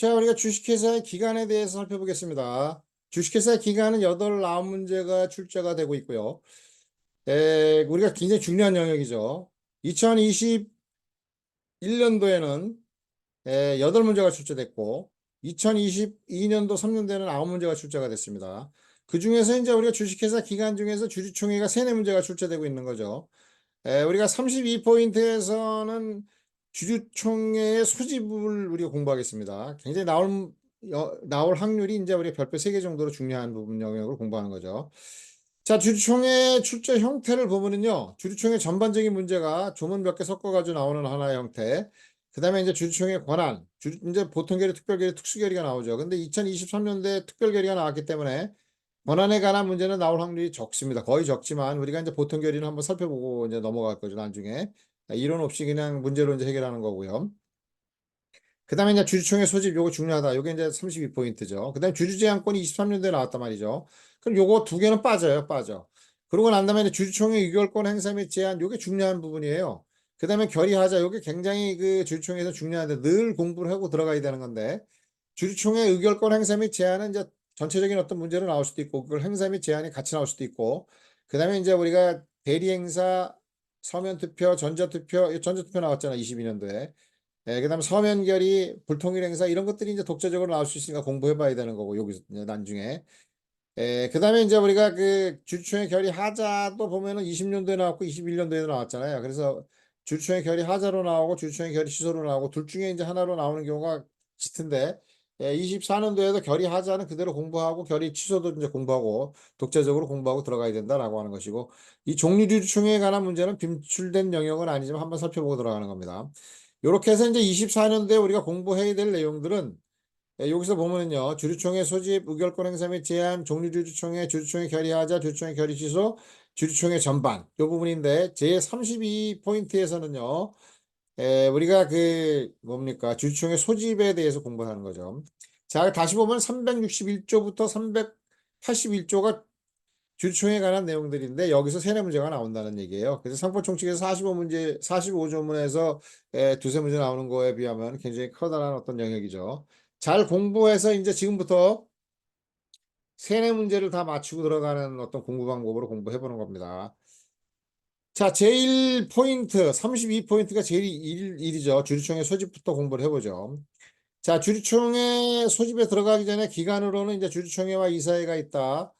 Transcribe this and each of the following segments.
자, 우리가 주식회사의 기간에 대해서 살펴보겠습니다. 주식회사의 기간은 여덟, 아홉 문제가 출제가 되고 있고요. 에, 우리가 굉장히 중요한 영역이죠. 2021년도에는 여덟 문제가 출제됐고, 2022년도 3년도에는 아홉 문제가 출제가 됐습니다. 그 중에서 이제 우리가 주식회사 기간 중에서 주주총회가 세네 문제가 출제되고 있는 거죠. 에, 우리가 32포인트에서는 주주총회의 소집을 우리가 공부하겠습니다. 굉장히 나올, 여- 나올 확률이 이제 우리가 별표 3개 정도로 중요한 부분 영역을 공부하는 거죠. 자, 주주총회 출제 형태를 보면은요, 주주총회 전반적인 문제가 조문 몇 개 섞어 가지고 나오는 하나의 형태. 그 다음에 이제 주주총회 권한, 주, 이제 보통 결의, 특별 결의, 특수 결의가 나오죠. 근데 2023년도에 특별 결의가 나왔기 때문에 권한에 관한 문제는 나올 확률이 적습니다. 거의 적지만 우리가 이제 보통 결의는 한번 살펴보고 이제 넘어갈 거죠, 나중에. 이론 없이 그냥 문제로 이제 해결하는 거고요. 그 다음에 이제 주주총회 소집 요거 중요하다. 요게 이제 32포인트죠. 그 다음에 주주제한권이 23년도에 나왔단 말이죠. 그럼 요거 두 개는 빠져요, 빠져. 그러고 난 다음에 주주총회 의결권 행사 및 제한 요게 중요한 부분이에요. 그 다음에 결의하자 요게 굉장히 그 주주총회에서 중요한데 늘 공부를 하고 들어가야 되는 건데 주주총회 의결권 행사 및 제한은 이제 전체적인 어떤 문제로 나올 수도 있고 그걸 행사 및 제한이 같이 나올 수도 있고 그 다음에 이제 우리가 대리 행사 서면 투표, 전자 투표, 전자 투표 나왔잖아, 22년도에. 예, 그다음에 서면 결의, 불통일 행사 이런 것들이 이제 독자적으로 나올 수 있으니까 공부해 봐야 되는 거고 여기서 나중에. 예, 그다음에 이제 우리가 그 주주총회 결의 하자도 보면은 20년도에 나왔고 21년도에도 나왔잖아요. 그래서 주주총회 결의 하자로 나오고 주주총회 결의 취소로 나오고 둘 중에 이제 하나로 나오는 경우가 짙은데 예, 24년도에도 결의 하자는 그대로 공부하고 결의 취소도 이제 공부하고 독자적으로 공부하고 들어가야 된다라고 하는 것이고 이 종류주주총회에 관한 문제는 빈출된 영역은 아니지만 한번 살펴보고 들어가는 겁니다. 이렇게 해서 이제 24년도에 우리가 공부해야 될 내용들은 예, 여기서 보면은요, 주주총회 소집, 의결권 행사 및 제한, 종류주주총회, 주주총회 결의하자, 주주총회 결의 취소, 주주총회 전반 이 부분인데 제 32포인트에서는요, 에, 우리가 그 뭡니까 주주총회 소집에 대해서 공부하는 거죠. 자, 다시 보면 361조부터 381조가 주주총회에 관한 내용들인데 여기서 세네 문제가 나온다는 얘기예요. 그래서 상포총칙에서 45문제, 45조문에서 에, 두세 문제 나오는 거에 비하면 굉장히 커다란 어떤 영역이죠. 잘 공부해서 이제 지금부터 세네 문제를 다 맞추고 들어가는 어떤 공부 방법으로 공부해 보는 겁니다. 자, 제일 포인트, 32포인트가 제일 일, 일이죠. 주주총회 소집부터 공부를 해보죠. 자, 주주총회 소집에 들어가기 전에 기간으로는 이제 주주총회와 이사회가 있다.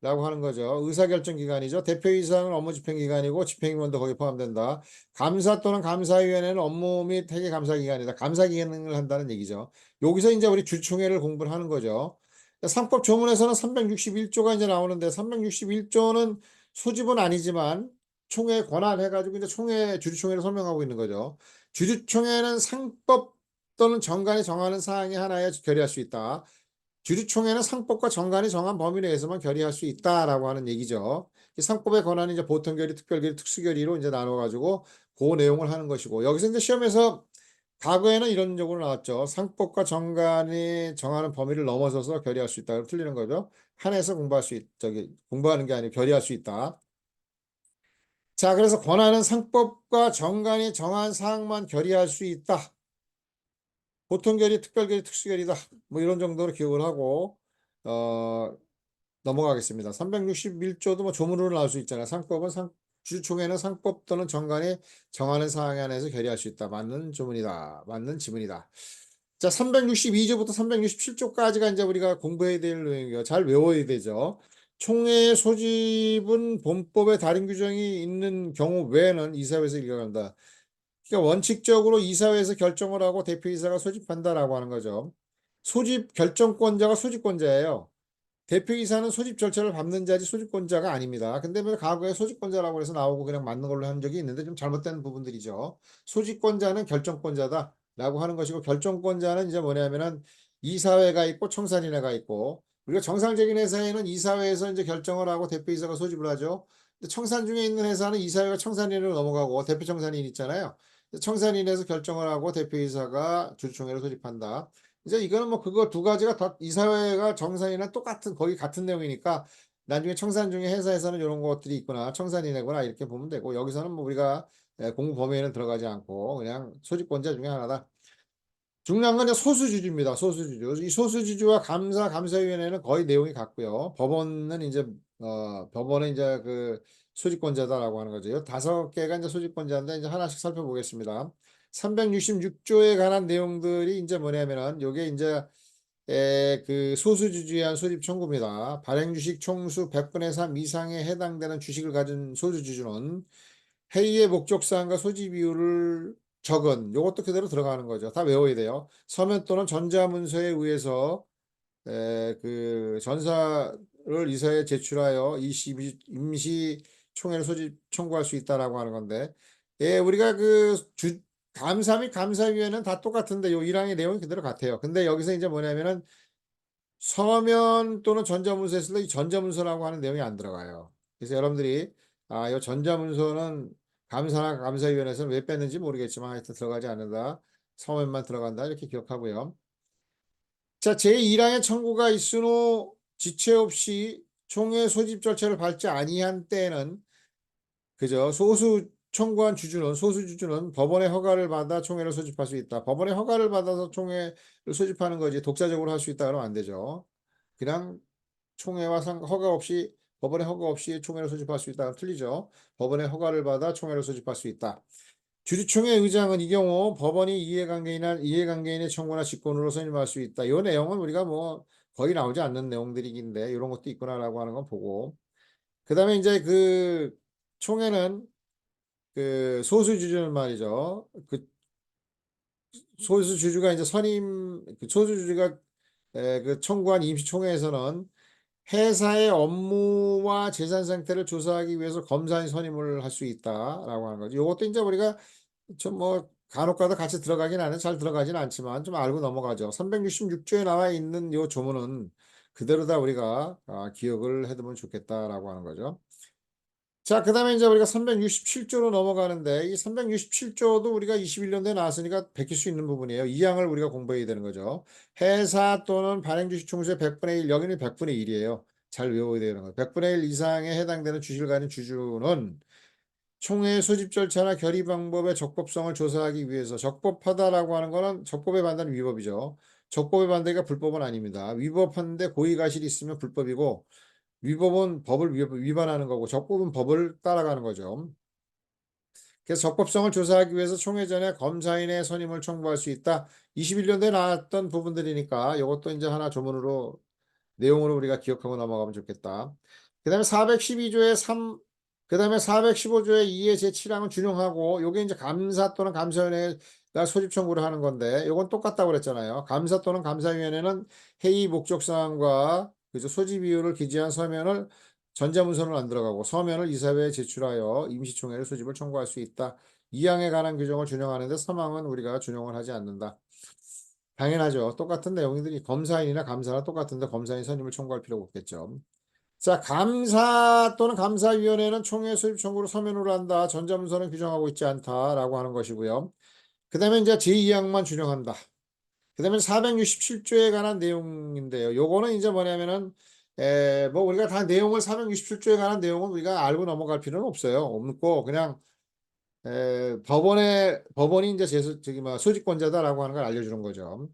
라고 하는 거죠. 의사결정 기관이죠. 대표이사는 업무 집행 기관이고 집행위원도 거기 포함된다. 감사 또는 감사위원회는 업무 및 회계 감사 기관이다. 감사 기능을 한다는 얘기죠. 여기서 이제 우리 주총회를 공부를 하는 거죠. 상법 조문에서는 361조가 이제 나오는데 361조는 소집은 아니지만 총회 권한 해가지고 이제 총회 주주총회를 설명하고 있는 거죠. 주주총회는 상법 또는 정관이 정하는 사항이 하나에 결의할 수 있다. 주주총회는 상법과 정관이 정한 범위 내에서만 결의할 수 있다라고 하는 얘기죠. 이 상법의 권한이 이제 보통 결의, 특별 결의, 특수 결의로 이제 나눠가지고 그 내용을 하는 것이고 여기서 이제 시험에서 과거에는 이런 적으로 나왔죠. 상법과 정관이 정하는 범위를 넘어서서 결의할 수 있다. 틀리는 거죠. 한해서 공부할 수 있, 저기 공부하는 게 아니고 결의할 수 있다. 자, 그래서 권한은 상법과 정관이 정한 사항만 결의할 수 있다. 보통 결의, 특별 결의, 특수 결의다. 뭐 이런 정도로 기억을 하고 어 넘어가겠습니다. 361조도 뭐 조문으로 나올 수 있잖아요. 상법은 상 주총회는 상법 또는 정관이 정하는 사항에 한해서 결의할 수 있다. 맞는 조문이다. 맞는 지문이다. 자, 362조부터 367조까지가 이제 우리가 공부해야 될 내용이에요. 잘 외워야 되죠. 총회 소집은 본법에 다른 규정이 있는 경우 외에는 이사회에서 일어난다. 그러니까 원칙적으로 이사회에서 결정을 하고 대표이사가 소집한다라고 하는 거죠. 소집 결정권자가 소집권자예요. 대표이사는 소집 절차를 밟는 자지 소집권자가 아닙니다. 근데 왜 과거에 소집권자라고 해서 나오고 그냥 맞는 걸로 한 적이 있는데 좀 잘못된 부분들이죠. 소집권자는 결정권자다라고 하는 것이고 결정권자는 이제 뭐냐면은 이사회가 있고 청산인회가 있고 우리가 정상적인 회사에는 이사회에서 이제 결정을 하고 대표이사가 소집을 하죠. 근데 청산 중에 있는 회사는 이사회가 청산인으로 넘어가고 대표 청산인 있잖아요. 청산인에서 결정을 하고 대표이사가 주주총회를 소집한다. 이제 이거는 뭐 그거 두 가지가 다 이사회가 정산이나 똑같은 거의 같은 내용이니까 나중에 청산 중에 회사에서는 이런 것들이 있구나 청산인회구나 이렇게 보면 되고 여기서는 뭐 우리가 예, 공부 범위에는 들어가지 않고 그냥 소집권자 중에 하나다. 중요한 건 소수주주입니다. 소수주주. 이 소수주주와 감사, 감사위원회는 거의 내용이 같고요. 법원은 이제, 어, 법원은 이제 그 소집권자다라고 하는 거죠. 요 다섯 개가 이제 소집권자인데 이제 하나씩 살펴보겠습니다. 366조에 관한 내용들이 이제 뭐냐면은 요게 이제 에, 그 소수주주에 의한 소집 청구입니다. 발행 주식 총수 100분의 3 이상에 해당되는 주식을 가진 소수주주는 회의의 목적 사항과 소지 비율을 적은 요것도 그대로 들어가는 거죠. 다 외워야 돼요. 서면 또는 전자문서에 의해서 에, 그 전사를 이사에 제출하여 이시 임시 총회를 소집 청구할 수 있다라고 하는 건데 예, 우리가 그 주, 감사 및 감사위원회는 다 똑같은데 요 1항의 내용이 그대로 같아요. 근데 여기서 이제 뭐냐면은 서면 또는 전자문서 했을 때이 전자문서라고 하는 내용이 안 들어가요. 그래서 여러분들이 아, 요 전자문서는 감사나 감사위원회에서는 왜 뺐는지 모르겠지만 하여튼 들어가지 않는다. 서면만 들어간다. 이렇게 기억하고요. 자, 제1항의 청구가 있은 후 지체 없이 총회 소집 절차를 밟지 아니한 때에는 그죠. 소수 청구한 주주는 소수 주주는 법원의 허가를 받아 총회를 소집할 수 있다. 법원의 허가를 받아서 총회를 소집하는 거지 독자적으로 할 수 있다 그러면 안 되죠. 그냥 총회와 상 허가 없이 법원의 허가 없이 총회를 소집할 수 있다. 틀리죠. 법원의 허가를 받아 총회를 소집할 수 있다. 주주총회 의장은 이 경우 법원이 이해관계인이나 이해관계인의 청구나 직권으로 선임할 수 있다. 이 내용은 우리가 뭐 거의 나오지 않는 내용들이긴데 이런 것도 있구나라고 하는 건 보고 그 다음에 이제 그 총회는 그 소수 주주는 말이죠. 그 소수 주주가 이제 선임 그 소수 주주가 에, 그 청구한 임시총회에서는 회사의 업무와 재산 상태를 조사하기 위해서 검사인 선임을 할 수 있다라고 하는 거죠. 이것도 이제 우리가 좀 뭐 간혹가다 같이 들어가긴 하는 잘 들어가진 않지만 좀 알고 넘어가죠. 366조에 나와 있는 요 조문은 그대로 다 우리가 아, 기억을 해두면 좋겠다라고 하는 거죠. 자, 그 다음에 이제 우리가 367조로 넘어가는데 이 367조도 우리가 21년도에 나왔으니까 베낄 수 있는 부분이에요. 이 항을 우리가 공부해야 되는 거죠. 회사 또는 발행 주식 총수의 100분의 1, 여기는 100분의 1이에요. 잘 외워야 되는 거예요. 100분의 1 이상에 해당되는 주식을 가진 주주는 총회 소집 절차나 결의 방법의 적법성을 조사하기 위해서 적법하다라고 하는 거는 적법에 반대는 위법이죠. 적법에 반대가 불법은 아닙니다. 위법한데 고의가실이 있으면 불법이고 위법은 법을 위반하는 거고 적법은 법을 따라가는 거죠. 그래서 적법성을 조사하기 위해서 총회 전에 검사인의 선임을 청구할 수 있다. 21년도에 나왔던 부분들이니까 이것도 이제 하나 조문으로 내용으로 우리가 기억하고 넘어가면 좋겠다. 그 다음에 412조의 3, 그 다음에 415조의 2의 제7항은 준용하고 요게 이제 감사 또는 감사위원회가 소집 청구를 하는 건데 요건 똑같다고 그랬잖아요. 감사 또는 감사위원회는 회의 목적사항과 그래서 소지 비율을 기재한 서면을 전자문서는 안 들어가고 서면을 이사회에 제출하여 임시총회를 소집을 청구할 수 있다. 이 항에 관한 규정을 준용하는데 서망은 우리가 준용을 하지 않는다. 당연하죠. 똑같은 내용들이 검사인이나 감사나 똑같은데 검사인 선임을 청구할 필요가 없겠죠. 자, 감사 또는 감사위원회는 총회 소집 청구를 서면으로 한다. 전자문서는 규정하고 있지 않다라고 하는 것이고요. 그 다음에 이제 제2항만 준용한다. 그 다음에 467조에 관한 내용인데요. 요거는 이제 뭐냐면은, 에, 뭐 우리가 다 내용을 467조에 관한 내용은 우리가 알고 넘어갈 필요는 없어요. 없고, 그냥, 에, 법원에, 법원이 이제 제, 저기 뭐 소집권자다라고 하는 걸 알려주는 거죠.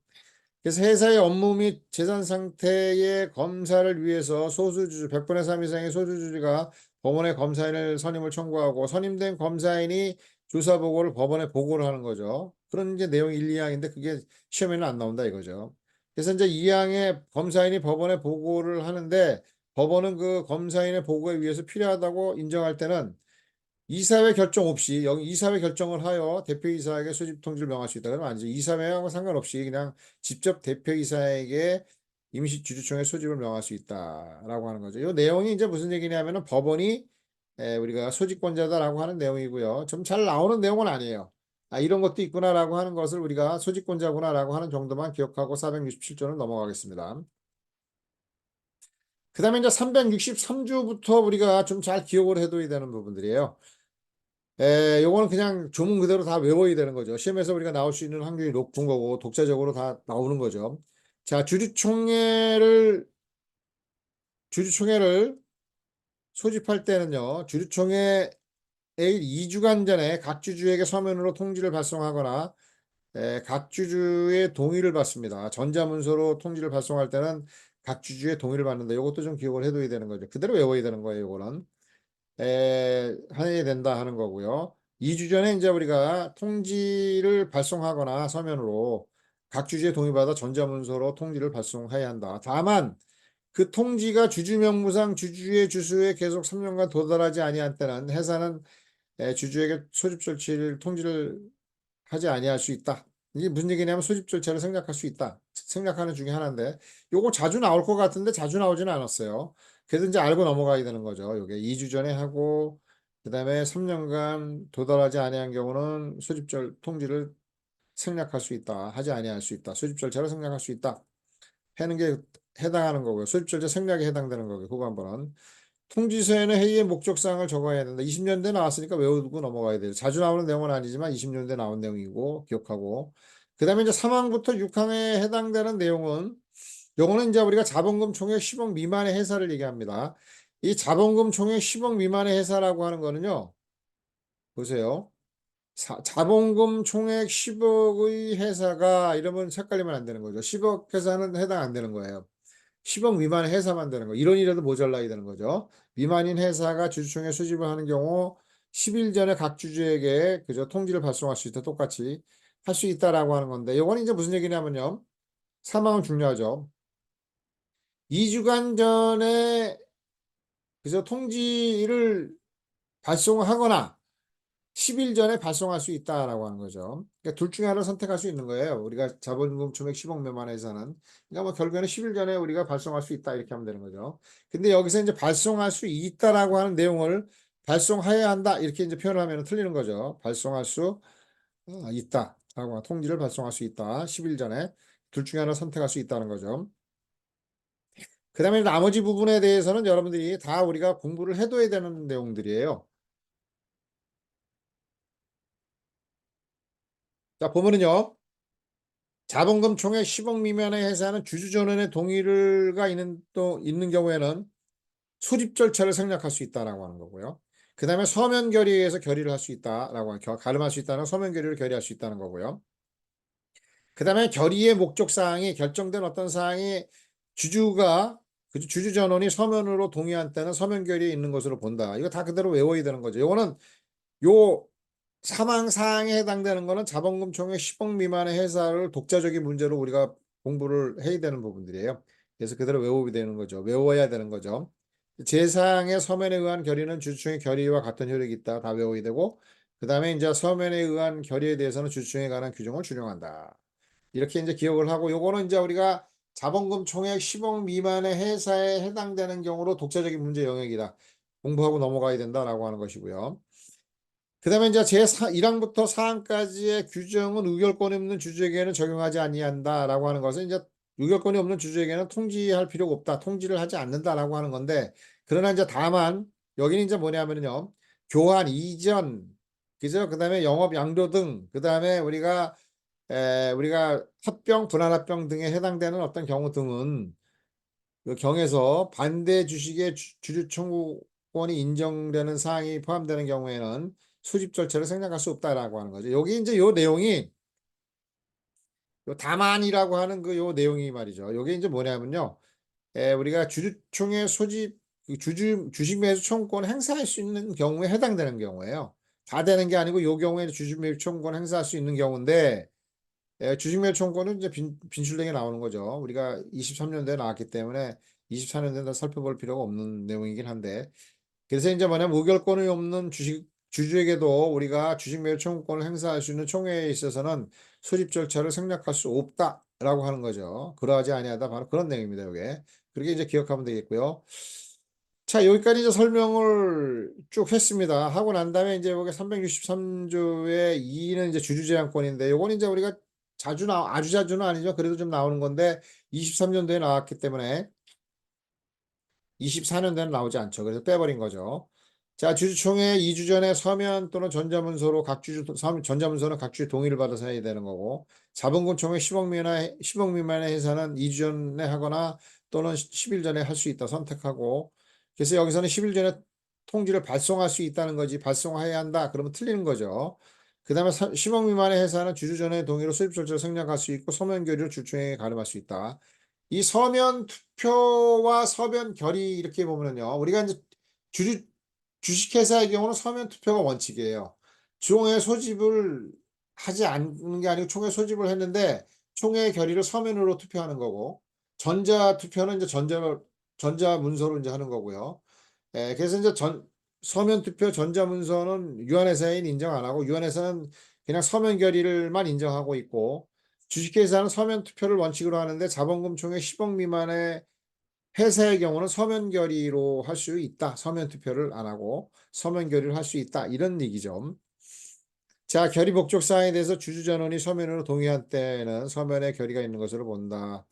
그래서 회사의 업무 및 재산 상태의 검사를 위해서 소수주주, 100분의 3 이상의 소수주주가 법원에 검사인을 선임을 청구하고 선임된 검사인이 조사 보고를 법원에 보고를 하는 거죠. 그런 이제 내용 1, 2항인데 그게 시험에는 안 나온다 이거죠. 그래서 이제 2항에 검사인이 법원에 보고를 하는데 법원은 그 검사인의 보고에 의해서 필요하다고 인정할 때는 이사회 결정 없이 여기 이사회 결정을 하여 대표이사에게 소집 통지를 명할 수 있다. 그러면 아니죠. 이사회하고 상관없이 그냥 직접 대표이사에게 임시 주주총회 소집을 명할 수 있다라고 하는 거죠. 이 내용이 이제 무슨 얘기냐면은 법원이 에, 우리가 소집권자다라고 하는 내용이고요. 좀 잘 나오는 내용은 아니에요. 아, 이런 것도 있구나라고 하는 것을 우리가 소집권자구나라고 하는 정도만 기억하고 467조는 넘어가겠습니다. 그 다음에 이제 363조부터 우리가 좀 잘 기억을 해둬야 되는 부분들이에요. 에, 요거는 그냥 조문 그대로 다 외워야 되는 거죠. 시험에서 우리가 나올 수 있는 확률이 높은 거고, 독자적으로 다 나오는 거죠. 자, 주주총회를, 주주총회를 소집할 때는요, 주주총회 2주간 전에 각 주주에게 서면으로 통지를 발송하거나 에, 각 주주의 동의를 받습니다. 전자문서로 통지를 발송할 때는 각 주주의 동의를 받는다. 이것도 좀 기억을 해둬야 되는 거죠. 그대로 외워야 되는 거예요. 이거는 에, 해야 된다 하는 거고요. 2주 전에 이제 우리가 통지를 발송하거나 서면으로 각 주주의 동의받아 전자문서로 통지를 발송해야 한다. 다만 그 통지가 주주 명무상 주주의 주소에 계속 3년간 도달하지 아니한 때는 회사는 에, 주주에게 소집 절차를 통지를 하지 아니할 수 있다. 이게 무슨 얘기냐면 소집 절차를 생략할 수 있다. 생략하는 중에 하나인데 요거 자주 나올 것 같은데 자주 나오지는 않았어요. 그래서 이제 알고 넘어가야 되는 거죠. 요게 2주 전에 하고 그다음에 3년간 도달하지 아니한 경우는 소집절 통지를 생략할 수 있다. 하지 아니할 수 있다. 소집 절차를 생략할 수 있다. 하는 게 해당하는 거고요. 절차 생략에 해당되는 거고요. 번은 통지서에는 회의의 목적사항을 적어야 된다. 20년대 나왔으니까 외우고 넘어가야 돼요. 자주 나오는 내용은 아니지만 20년대 나온 내용이고 기억하고 그 다음에 이제 3항부터 6항에 해당되는 내용은 요거는 이제 우리가 자본금 총액 10억 미만의 회사를 얘기합니다. 이 자본금 총액 10억 미만의 회사라고 하는 거는요. 보세요. 사- 자본금 총액 10억의 회사가 이러면 헷갈리면 안 되는 거죠. 10억 회사는 해당 안 되는 거예요. 10억 미만의 회사만 되는 거. 1원이라도 모자라야 되는 거죠. 미만인 회사가 주주총회 수집을 하는 경우 10일 전에 각 주주에게 그저 통지를 발송할 수 있다. 똑같이 할 수 있다라고 하는 건데 이건 이제 무슨 얘기냐면요. 사망은 중요하죠. 2주간 전에 그저 통지를 발송하거나 10일 전에 발송할 수 있다라고 하는 거죠. 그러니까 둘 중에 하나를 선택할 수 있는 거예요. 우리가 자본금 총액 10억 미만에서는. 그러니까 뭐 결국에는 10일 전에 우리가 발송할 수 있다 이렇게 하면 되는 거죠. 근데 여기서 이제 발송할 수 있다라고 하는 내용을 발송해야 한다 이렇게 이제 표현하면 틀리는 거죠. 발송할 수 어, 있다라고 통지를 발송할 수 있다. 10일 전에 둘 중에 하나 선택할 수 있다는 거죠. 그 다음에 나머지 부분에 대해서는 여러분들이 다 우리가 공부를 해둬야 되는 내용들이에요. 자, 보면은요. 자본금 총액 10억 미만의 회사는 주주전원의 동의가 있는 또 있는 경우에는 수립 절차를 생략할 수 있다라고 하는 거고요. 그 다음에 서면 결의에서 결의를 할 수 있다라고 가름할 수 있다는 서면 결의를 결의할 수 있다는 거고요. 그 다음에 결의의 목적 사항이 결정된 어떤 사항이 주주가 그 주주 전원이 서면으로 동의한 때는 서면 결의에 있는 것으로 본다. 이거 다 그대로 외워야 되는 거죠. 이거는 요 사망 사항에 해당되는 거는 자본금 총액 10억 미만의 회사를 독자적인 문제로 우리가 공부를 해야 되는 부분들이에요. 그래서 그대로 외워야 되는 거죠. 외워야 되는 거죠. 제사항의 서면에 의한 결의는 주주총회 결의와 같은 효력이 있다. 다 외워야 되고 그 다음에 이제 서면에 의한 결의에 대해서는 주주총회에 관한 규정을 준용한다. 이렇게 이제 기억을 하고 요거는 이제 우리가 자본금 총액 10억 미만의 회사에 해당되는 경우로 독자적인 문제 영역이다. 공부하고 넘어가야 된다라고 하는 것이고요. 그 다음에 이제 제 1항부터 4항까지의 규정은 의결권이 없는 주주에게는 적용하지 아니한다라고 하는 것은 이제 의결권이 없는 주주에게는 통지할 필요가 없다. 통지를 하지 않는다라고 하는 건데 그러나 이제 다만 여기는 이제 뭐냐면요. 교환, 이전, 그죠? 그 다음에 영업 양도 등, 그 다음에 우리가 에, 우리가 합병, 분할합병 등에 해당되는 어떤 경우 등은 그 경에서 반대 주식의 주- 주주 청구권이 인정되는 사항이 포함되는 경우에는 수집 절차를 생략할 수 없다라고 하는 거죠. 여기 이제 요 내용이 요 다만이라고 하는 그 요 내용이 말이죠. 요게 이제 뭐냐면요. 에, 우리가 주주총회 소집 그 주주 주식 매수 청구권 행사할 수 있는 경우에 해당되는 경우예요. 다 되는 게 아니고 요 경우에 주식 매수 청구권 행사할 수 있는 경우인데 에, 주식 매수 청구권은 이제 빈, 빈출되게 나오는 거죠. 우리가 23년도에 나왔기 때문에 24년도에 살펴볼 필요가 없는 내용이긴 한데 그래서 이제 뭐냐면 의결권이 없는 주식 주주에게도 우리가 주식 매수 청구권을 행사할 수 있는 총회에 있어서는 수립 절차를 생략할 수 없다라고 하는 거죠. 그러하지 아니하다 바로 그런 내용입니다. 이게 그렇게 이제 기억하면 되겠고요. 자 여기까지 이제 설명을 쭉 했습니다. 하고 난 다음에 이제 여기 363조의 2는 이제 주주 제한권인데 요건 이제 우리가 자주 나 아주 자주는 아니죠. 그래도 좀 나오는 건데 23년도에 나왔기 때문에 24년도에는 나오지 않죠. 그래서 빼버린 거죠. 자, 주주총회 2주 전에 서면 또는 전자문서로 각 주주 서- 전자문서는 각 주주 동의를 받아서 해야 되는 거고 자본금 총액 10억 미만의 10억 미만의 회사는 2주 전에 하거나 또는 10일 전에 할 수 있다 선택하고 그래서 여기서는 10일 전에 통지를 발송할 수 있다는 거지 발송해야 한다 그러면 틀리는 거죠. 그 다음에 10억 미만의 회사는 주주 전의 동의로 수입 절차를 생략할 수 있고 서면 결의를 주총회에 가름할 수 있다. 이 서면 투표와 서면 결의 이렇게 보면은요. 우리가 이제 주주 주식회사의 경우는 서면 투표가 원칙이에요. 총회 소집을 하지 않는 게 아니고 총회 소집을 했는데 총회 결의를 서면으로 투표하는 거고 전자 투표는 이제 전자 전자 문서로 이제 하는 거고요. 예, 그래서 이제 전 서면 투표 전자 문서는 유한회사인 인정 안 하고 유한회사는 그냥 서면 결의를만 인정하고 있고 주식회사는 서면 투표를 원칙으로 하는데 자본금 총액 10억 미만의 회사의 경우는 서면 결의로 할 수 있다. 서면 투표를 안 하고 서면 결의를 할 수 있다. 이런 얘기죠. 자, 결의 목적 사항에 대해서 주주 전원이 서면으로 동의한 때는 서면에 결의가 있는 것으로 본다.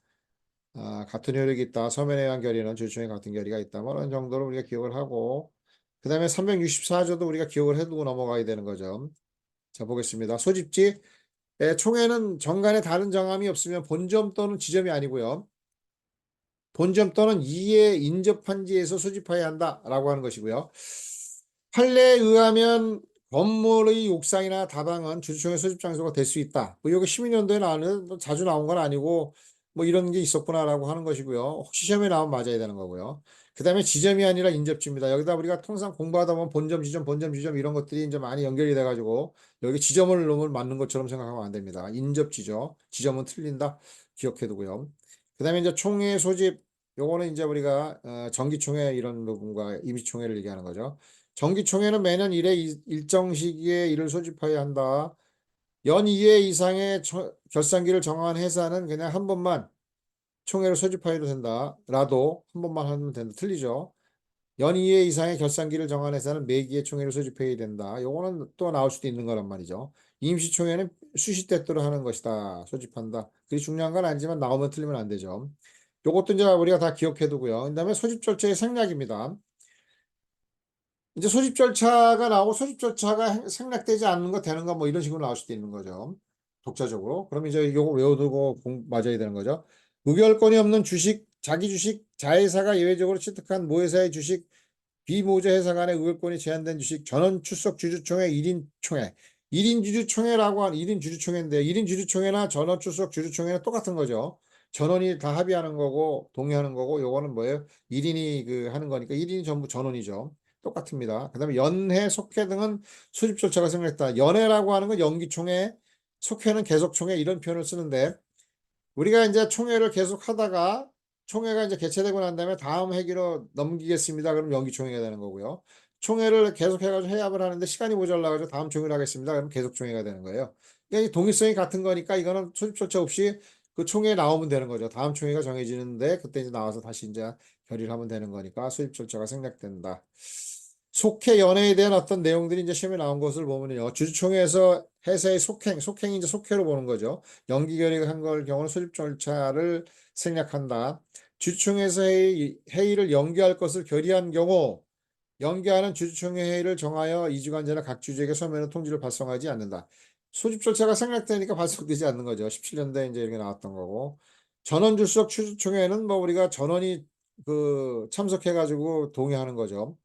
아, 같은 효력이 있다. 서면에 의한 결의는 주주총회 같은 결의가 있다. 뭐 이런 정도로 우리가 기억을 하고 그 다음에 364조도 우리가 기억을 해두고 넘어가야 되는 거죠. 자, 보겠습니다. 소집지 예, 총회는 정간에 다른 정함이 없으면 본점 또는 지점이 아니고요. 본점 또는 이에 인접한 지에서 소집하여야 한다라고 하는 것이고요. 판례에 의하면 건물의 옥상이나 다방은 주주총회 소집 장소가 될 수 있다. 뭐 이거 12년도에 나오는 뭐 자주 나온 건 아니고 뭐 이런 게 있었구나라고 하는 것이고요. 혹시 시험에 나오면 맞아야 되는 거고요. 그 다음에 지점이 아니라 인접지입니다. 여기다 우리가 통상 공부하다 보면 본점, 지점, 본점, 지점 이런 것들이 이제 많이 연결이 돼가지고 여기 지점을 놓으면 맞는 것처럼 생각하면 안 됩니다. 인접지죠. 지점은 틀린다. 기억해두고요. 그 다음에 이제 총회 소집 요거는 이제 우리가 어, 정기총회 이런 부분과 임시총회를 얘기하는 거죠. 정기총회는 매년 1회 일정 시기에 이를 소집하여야 한다. 연 2회 이상의 처- 결산기를 정한 회사는 그냥 한 번만 총회를 소집하여도 된다. 라도 한 번만 하면 된다. 틀리죠. 연 2회 이상의 결산기를 정한 회사는 매기의 총회를 소집해야 된다. 요거는 또 나올 수도 있는 거란 말이죠. 임시총회는 수시때때로 하는 것이다. 소집한다. 그리 중요한 건 아니지만 나오면 틀리면 안 되죠. 요것도 이제 우리가 다 기억해 두고요. 그 다음에 소집 절차의 생략입니다. 이제 소집 절차가 나오고 소집 절차가 행- 생략되지 않는 거 되는 거 뭐 이런 식으로 나올 수도 있는 거죠. 독자적으로. 그럼 이제 요거 외워두고 공, 맞아야 되는 거죠. 무결권이 없는 주식, 자기 주식, 자회사가 예외적으로 취득한 모회사의 주식, 비모자 회사 간의 의결권이 제한된 주식, 전원 출석 주주총회 1인 총회. 1인 주주총회라고 한 1인 주주총회인데 1인 주주총회나 전원 출석 주주총회는 똑같은 거죠. 전원이 다 합의하는 거고 동의하는 거고 요거는 뭐예요? 1인이 그 하는 거니까 1인이 전부 전원이죠. 똑같습니다. 그 다음에 연회, 속회 등은 수집 절차가 생략했다. 연회라고 하는 건 연기총회, 속회는 계속총회 이런 표현을 쓰는데 우리가 이제 총회를 계속 하다가 총회가 이제 개최되고 난 다음에 다음 회기로 넘기겠습니다. 그럼 연기총회가 되는 거고요. 총회를 계속 해가지고 해압을 하는데 시간이 모자라가지고 다음 총회를 하겠습니다. 그럼 계속 총회가 되는 거예요. 그러니까 이 동일성이 같은 거니까 이거는 소집 절차 없이 그 총회에 나오면 되는 거죠. 다음 총회가 정해지는데 그때 이제 나와서 다시 이제 결의를 하면 되는 거니까 소집 절차가 생략된다. 속회 연회에 대한 어떤 내용들이 이제 시험에 나온 것을 보면요. 주주총회에서 회사의 속행, 속행이 이제 속회로 보는 거죠. 연기 결의가 한걸 경우는 소집 절차를 생략한다. 주주총회에서 회의, 회의를 연기할 것을 결의한 경우 연기하는 주주총회 회의를 정하여 이주관제나 각 주주에게 서면으로 통지를 발송하지 않는다. 소집 절차가 생략되니까 발송되지 않는 거죠. 17년도에 이제 이렇게 나왔던 거고. 전원 출석 주주총회는 뭐 우리가 전원이 그 참석해가지고 동의하는 거죠.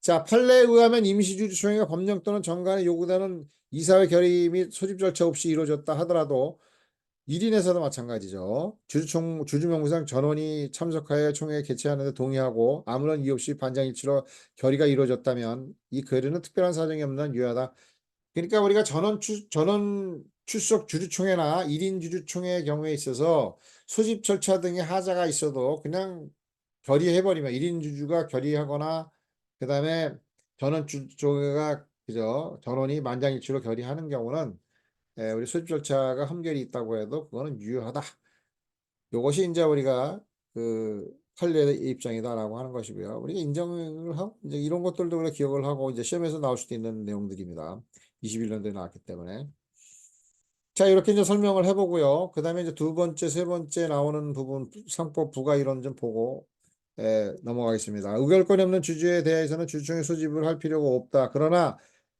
자, 판례에 의하면 임시주주총회가 법령 또는 정관에 요구되는 이사회 결의 및 소집 절차 없이 이루어졌다 하더라도 1인에서도 마찬가지죠. 주주총, 주주명부상 전원이 참석하여 총회 개최하는데 동의하고 아무런 이유 없이 반장일치로 결의가 이루어졌다면 이 결의는 특별한 사정이 없는 한 유효하다. 그러니까 우리가 전원 출, 전원 출석 주주총회나 1인 주주총회의 경우에 있어서 소집 절차 등의 하자가 있어도 그냥 결의해버리면 1인 주주가 결의하거나 그 다음에 전원 주주총회가 그죠 전원이 만장일치로 결의하는 경우는 예, 우리 소집 절차가 흠결이 있다고 해도 그거는 유효하다. 요것이 이제 우리가 그 판례의 입장이다라고 하는 것이고요. 우리가 인정을 하고 이제 이런 것들도 우리가 기억을 하고 이제 시험에서 나올 수도 있는 내용들입니다. 21년도에 나왔기 때문에. 자, 이렇게 이제 설명을 해보고요. 그 다음에 이제 두 번째, 세 번째 나오는 부분, 상법 부가 이론 좀 보고, 예, 넘어가겠습니다. 의결권이 없는 주주에 대해서는 주주총회 소집을 할 필요가 없다. 그러나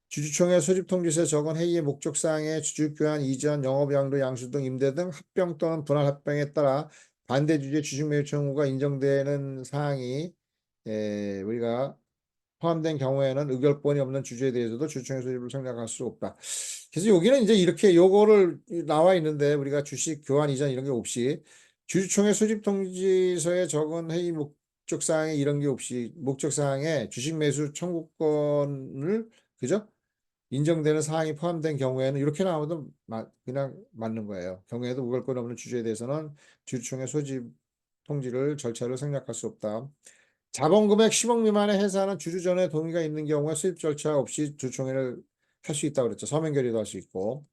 주주총회 소집 통지서에 적은 회의의 목적사항에 주주 교환, 이전, 영업 양도, 양수 등 임대 등 합병 또는 분할 합병에 따라 반대 주주의 주식 매입 청구가 인정되는 사항이 예, 우리가 포함된 경우에는 의결권이 없는 주주에 대해서도 주주총회 소집을 생략할 수 없다. 그래서 여기는 이제 이렇게 요거를 나와 있는데 우리가 주식 교환 이전 이런 게 없이 주주총회 소집 통지서에 적은 회의 목적 사항에 이런 게 없이 목적 사항에 주식 매수 청구권을 그죠? 인정되는 사항이 포함된 경우에는 이렇게 나오도 마- 그냥 맞는 거예요. 경우에도 무결권 없는 주주에 대해서는 주주총회 소집 통지를 절차를 생략할 수 없다. 자본 금액 10억 미만의 회사는 주주 전에 동의가 있는 경우에 수입 절차 없이 주총회를 할 수 있다고 그랬죠. 서면 결의도 할 수 있고.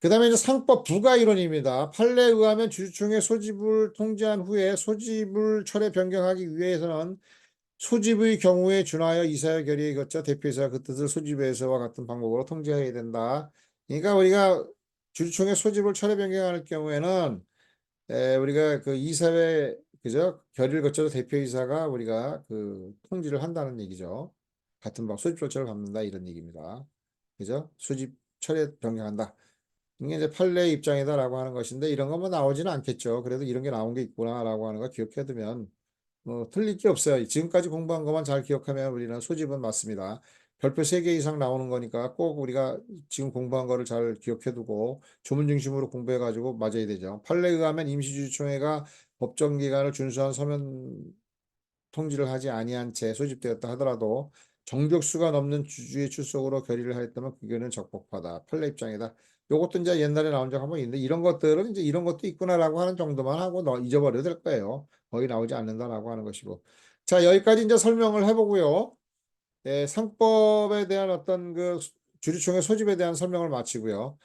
그 다음에 이제 상법 부가 이론입니다. 판례에 의하면 주주총회 소집을 통지한 후에 소집을 철회 변경하기 위해서는 소집의 경우에 준하여 이사회 결의에 거쳐 대표이사가 그 뜻을 소집에서와 같은 방법으로 통지해야 된다. 그러니까 우리가 주주총회 소집을 철회 변경할 경우에는 에, 우리가 그 이사회 그죠? 결의를 거쳐서 대표이사가 우리가 그 통지를 한다는 얘기죠. 같은 방 소집 절차를 밟는다 이런 얘기입니다. 그죠? 소집 철회 변경한다. 이게 이제 판례 입장이다라고 하는 것인데 이런 것만 나오지는 않겠죠. 그래도 이런 게 나온 게 있구나라고 하는 거 기억해두면 뭐 틀릴 게 없어요. 지금까지 공부한 것만 잘 기억하면 우리는 소집은 맞습니다. 별표 3개 이상 나오는 거니까 꼭 우리가 지금 공부한 거를 잘 기억해두고 조문 중심으로 공부해가지고 맞아야 되죠. 판례에 의하면 임시주주총회가 법정 기간을 준수한 서면 통지를 하지 아니한 채 소집되었다 하더라도 정격수가 넘는 주주의 출석으로 결의를 하였다면 그게는 적법하다. 판례 입장이다. 요것도 이제 옛날에 나온 적 한 번 있는데 이런 것들은 이제 이런 것도 있구나라고 하는 정도만 하고 너 잊어버려도 될 거예요. 거의 나오지 않는다라고 하는 것이고. 자, 여기까지 이제 설명을 해보고요. 예, 상법에 대한 어떤 그 주주총회 소집에 대한 설명을 마치고요.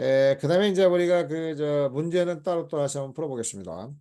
예, 그 다음에 이제 우리가 그 저 문제는 따로 또 다시 한번 풀어보겠습니다.